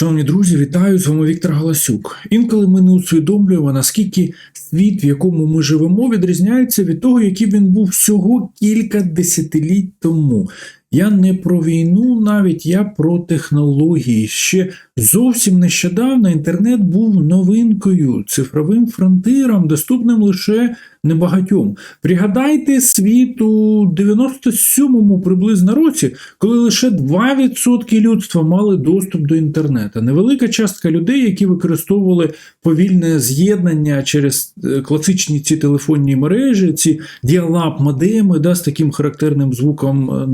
Шановні друзі, вітаю з вами Віктор Галасюк. Інколи ми не усвідомлюємо, наскільки світ, в якому ми живемо, відрізняється від того, який він був всього кілька десятиліть тому. Я не про війну, навіть я про технології. Ще зовсім нещодавно інтернет був новинкою, цифровим фронтиром, доступним лише небагатьом. Пригадайте світ у 97-му приблизно році, коли лише 2% людства мали доступ до інтернету. Невелика частка людей, які використовували повільне з'єднання через е, класичні ці телефонні мережі, ці діалап модеми да, з таким характерним звуком е,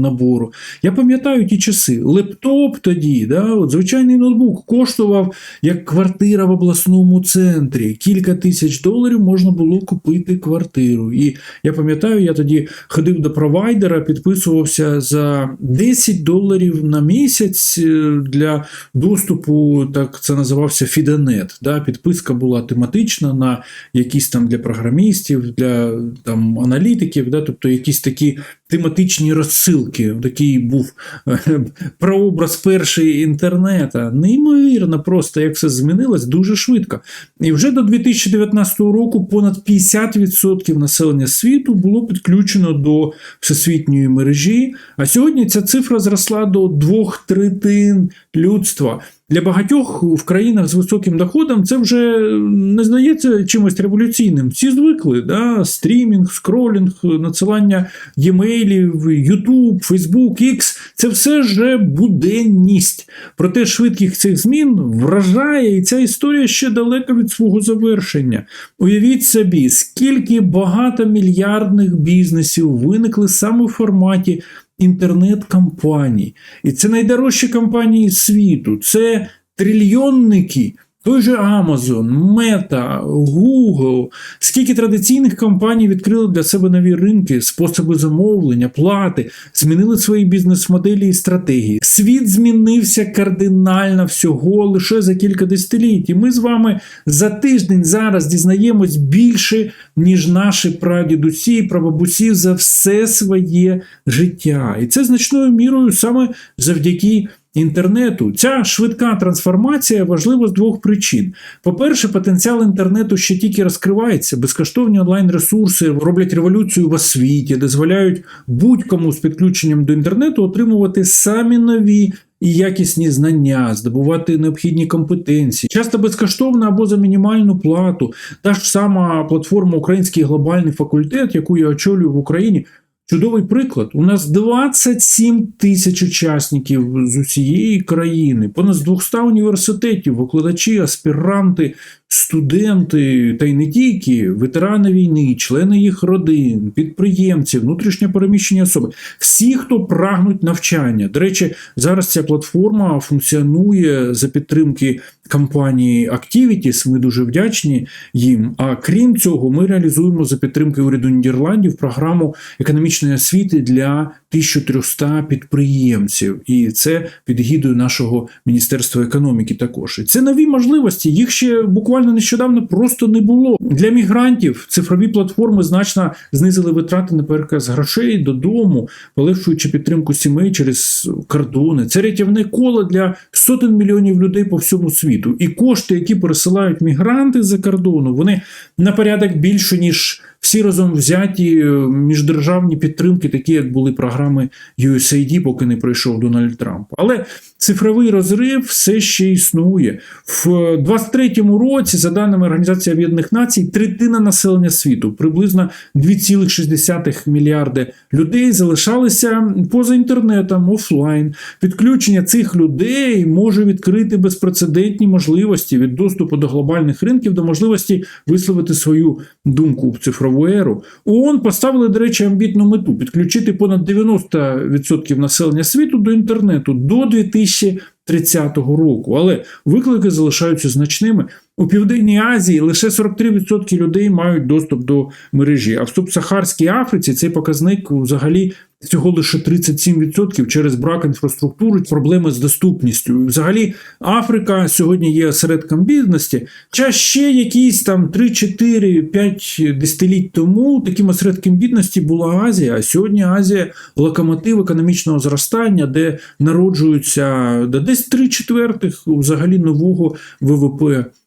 набору. Я пам'ятаю ті часи. Лептоп тоді, да, от звичайний ноутбук коштував як квартира в обласному центрі. Кілька тисяч доларів можна було купити квартиру. І я пам'ятаю, я тоді ходив до провайдера, підписувався за 10 доларів на місяць е, для доступу, так це називався Фіденет. Да, підписка була тематична на якісь там для програмістів, для там аналітиків, да, тобто якісь такі тематичні розсилки. Такий був е, прообраз першої інтернета. Неймовірно, просто як все змінилось дуже швидко. І вже до 2019 року понад 50% населення світу було підключено до всесвітньої мережі. А сьогодні ця цифра зросла до двох третин людства. Для багатьох в країнах з високим доходом це вже не здається чимось революційним. Всі звикли, да? стрімінг, скролінг, надсилання e-mailів, YouTube, Facebook, X – це все вже буденність. Проте швидкість цих змін вражає, і ця історія ще далека від свого завершення. Уявіть собі, скільки багатомільярдних бізнесів виникли саме в форматі інтернет-компаній. І це найдорожчі компанії світу. Це трильйонники. Той же Amazon, Meta, Google, скільки традиційних компаній відкрили для себе нові ринки, способи замовлення, плати, змінили свої бізнес-моделі і стратегії. Світ змінився кардинально всього лише за кілька десятиліть. І ми з вами за тиждень зараз дізнаємось більше, ніж наші прадідусі і прабабусі за все своє життя. І це значною мірою саме завдяки інтернету. Ця швидка трансформація важлива з двох причин. По-перше, потенціал інтернету ще тільки розкривається. Безкоштовні онлайн-ресурси роблять революцію в освіті, дозволяють будь-кому з підключенням до інтернету отримувати самі нові. І якісні знання, здобувати необхідні компетенції, часто безкоштовно або за мінімальну плату. Та ж сама платформа Український глобальний факультет, яку я очолюю в Україні, Чудовий приклад. У нас 27 тисяч учасників з усієї країни, понад 200 університетів, викладачі, аспіранти, студенти, та й не тільки, ветерани війни, члени їх родин, підприємці, внутрішньопереміщені особи, всі, хто прагнуть навчання. До речі, зараз ця платформа функціонує за підтримки компанії Activities, Ми дуже вдячні їм. А крім цього, ми реалізуємо за підтримки уряду Нідерландів програму економічної освіти для 1300 підприємців, і це під гідою нашого міністерства економіки. Також і це нові можливості. Їх ще буквально нещодавно просто не було для мігрантів. Цифрові платформи значно знизили витрати на переказ грошей додому, полегшуючи підтримку сімей через кордони. Це рятівне коло для сотень мільйонів людей по всьому світу. І кошти, які пересилають мігранти за кордону, вони на порядок більше ніж. Всі разом взяті міждержавні підтримки, такі як були програми USAID, поки не пройшов Дональд Трамп. Але цифровий розрив все ще існує. В 23-му році, за даними Організації Об'єднаних Націй, третина населення світу, приблизно 2,6 мільярди людей, залишалися поза інтернетом офлайн. Підключення цих людей може відкрити безпрецедентні можливості від доступу до глобальних ринків до можливості висловити свою думку в цифрову еру. ООН поставили, до речі, амбітну мету підключити понад 90% населення світу до інтернету до 2030 року. Але виклики залишаються значними. У Південній Азії лише 43% людей мають доступ до мережі, а в Субсахарській Африці цей показник взагалі всього лише 37% через брак інфраструктури, проблеми з доступністю. Взагалі, Африка сьогодні є осередком бідності. Хоча ще якісь там 3, 4, 5 десятиліть тому таким осередком бідності була Азія. А сьогодні Азія локомотив економічного зростання, де народжуються десь 3 четвертих взагалі нового ВВП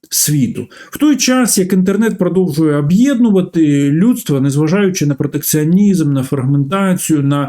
світу. В той час, як інтернет продовжує об'єднувати людство, незважаючи на протекціонізм, на фрагментацію, на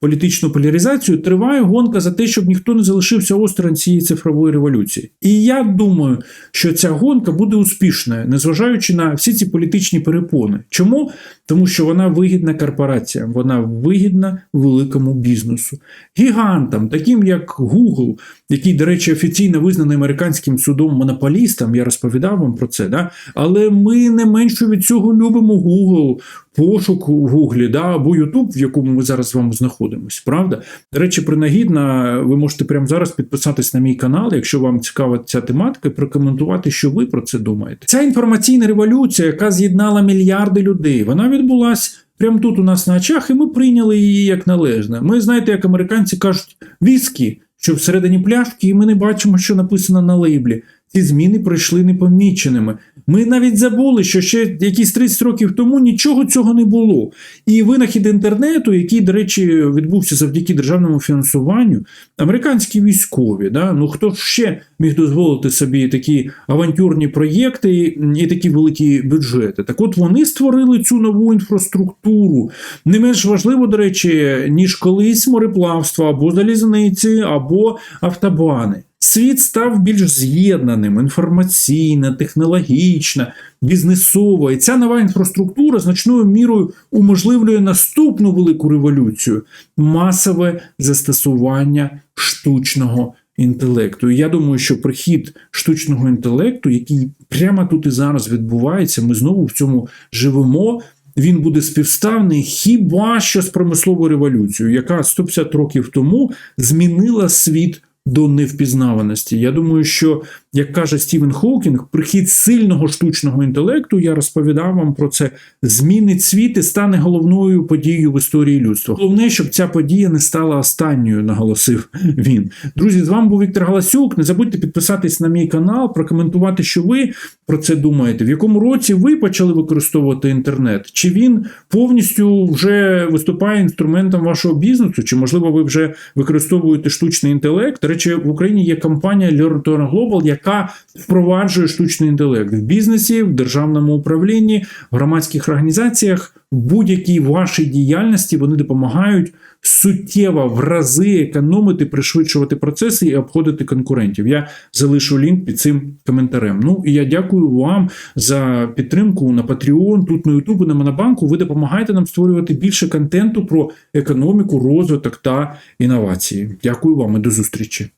політичну поляризацію, триває гонка за те, щоб ніхто не залишився осторонь цієї цифрової революції. І я думаю, що ця гонка буде успішною, незважаючи на всі ці політичні перепони. Чому? Тому що вона вигідна корпораціям, вона вигідна великому бізнесу, гігантам, таким як Google, який, до речі, офіційно визнаний американським судом монополістом. Я розповідав вам про це. Да? Але ми не менше від цього любимо Google, пошук у Гуглі, да? або YouTube, в якому ми зараз з вами знаходимося. Правда? До речі, принагідно, ви можете прямо зараз підписатись на мій канал, якщо вам цікава ця тематика, і прокоментувати, що ви про це думаєте. Ця інформаційна революція, яка з'єднала мільярди людей, вона відбулась. Прямо тут у нас на очах, і ми прийняли її як належне. Ми знаєте, як американці кажуть, віскі, що всередині пляшки, і ми не бачимо, що написано на лейблі. Ці зміни пройшли непоміченими. Ми навіть забули, що ще якісь 30 років тому нічого цього не було. І винахід інтернету, який, до речі, відбувся завдяки державному фінансуванню, американські військові. Да? Ну хто ще міг дозволити собі такі авантюрні проєкти і такі великі бюджети? Так от вони створили цю нову інфраструктуру. Не менш важливо, до речі, ніж колись мореплавство або залізниці, або автобани. Світ став більш з'єднаним інформаційно, технологічно, бізнесово. І ця нова інфраструктура значною мірою уможливлює наступну велику революцію масове застосування штучного інтелекту. І я думаю, що прихід штучного інтелекту, який прямо тут і зараз відбувається, ми знову в цьому живемо. Він буде співставний хіба що з промисловою революцією, яка 150 років тому змінила світ до невпізнаваності. Я думаю, що, як каже Стівен Хокінг, прихід сильного штучного інтелекту, я розповідав вам про це, змінить світ і стане головною подією в історії людства. Головне, щоб ця подія не стала останньою, наголосив він. Друзі, з вами був Віктор Галасюк. Не забудьте підписатись на мій канал, прокоментувати, що ви про це думаєте. В якому році ви почали використовувати інтернет? Чи він повністю вже виступає інструментом вашого бізнесу? Чи можливо ви вже використовуєте штучний інтелект? До речі, в Україні є компанія Learn to Global, яка впроваджує штучний інтелект в бізнесі, в державному управлінні, в громадських організаціях. В будь-якій вашій діяльності вони допомагають суттєво в рази економити, пришвидшувати процеси і обходити конкурентів. Я залишу лінк під цим коментарем. Ну і я дякую вам за підтримку на Patreon, тут на YouTube, на Монобанку. Ви допомагаєте нам створювати більше контенту про економіку, розвиток та інновації. Дякую вам і до зустрічі.